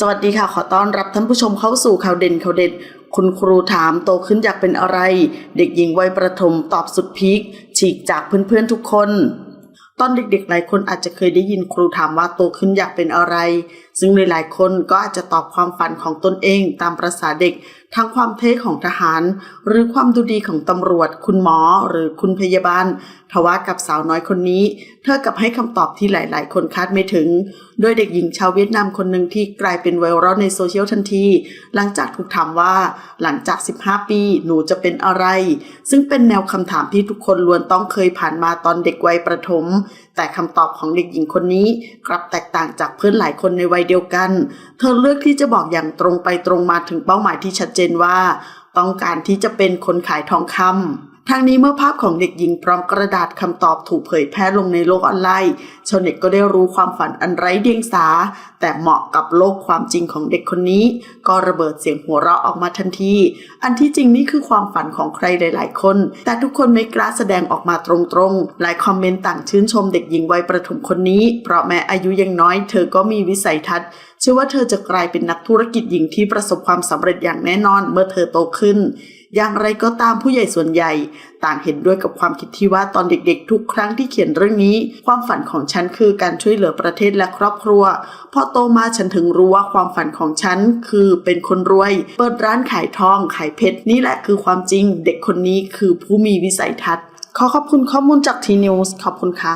สวัสดีค่ะ ขอต้อนรับท่านผู้ชมเข้าสู่ข่าวเด่นข่าวเด็ด คุณครูถามโตขึ้นอยากเป็นอะไร เด็กหญิงวัยประถมตอบสุดพีคฉีกจากเพื่อนๆทุกคน ตอนเด็กๆ หลายคนอาจจะเคยได้ยินครูถามว่าโตขึ้นอยากเป็นอะไร ซึ่งหลายๆ คนก็อาจจะตอบความฝันของตนเองตามประษาเด็ก ทั้งความเท่ของทหาร หรือความดูดีของตำรวจ คุณหมอหรือคุณพยาบาล ทว่ากับสาวน้อยคนนี้ เธอกับให้คำตอบที่หลายๆ คนคาดไม่ถึง โดยเด็กหญิงชาวเวียดนามคนหนึ่งที่กลายเป็นไวรัลในโซเชียลทันที หลังจากถูกถามว่า หลังจาก 15 ปีหนูจะเป็นอะไร ซึ่งเป็นแนวคำถามที่ทุกคนล้วนต้องเคยผ่านมาตอนเด็กวัยประถมแต่คำตอบของเด็กหญิงคนนี้กลับแตกต่างจากเพื่อนหลายคนในวัยเดียวกัน เธอเลือกที่จะบอกอย่างตรงไปตรงมาถึงเป้าหมายที่ชัดเจนว่า ต้องการที่จะเป็นคนขายทองคำ ทางนี้เมื่อภาพของเด็กหญิงพร้อมกระดาษคำตอบถูกเผยแพร่ลงในโลกออนไลน์ชาวเน็ตก็ได้รู้ความฝันอันไร้เดียงสา แต่เหมาะกับโลกความจริงของเด็กคนนี้ ก็ระเบิดเสียงหัวเราะออกมาทันที อันที่จริงนี่คือความฝันของใครหลาย ๆ คน แต่ทุกคนไม่กล้าแสดงออกมาตรงๆ หลายคอมเมนต์ต่างชื่นชมเด็กหญิงวัยประถมคนนี้ เพราะแม้อายุยังน้อยเธอก็มีวิสัยทัศน์เชื่อว่าเธอจะกลายเป็นนักธุรกิจหญิงที่ประสบความสำเร็จอย่างแน่นอนเมื่อเธอโตขึ้น อย่างไรก็ตามผู้ใหญ่ส่วนใหญ่ ต่างเห็นด้วยกับความคิดที่ว่าตอนเด็กๆ ทุกครั้งที่เขียนเรื่องนี้ ความฝันของฉันคือการช่วยเหลือประเทศและครอบครัว พอโตมาฉันถึงรู้ว่าความฝันของฉันคือเป็นคนรวย เปิดร้านขายทอง ขายเพชรนี่แหละคือความจริง เด็กคนนี้คือผู้มีวิสัยทัศน์ ขอขอบคุณข้อมูลจากทีนิวส์ขอบคุณค่ะ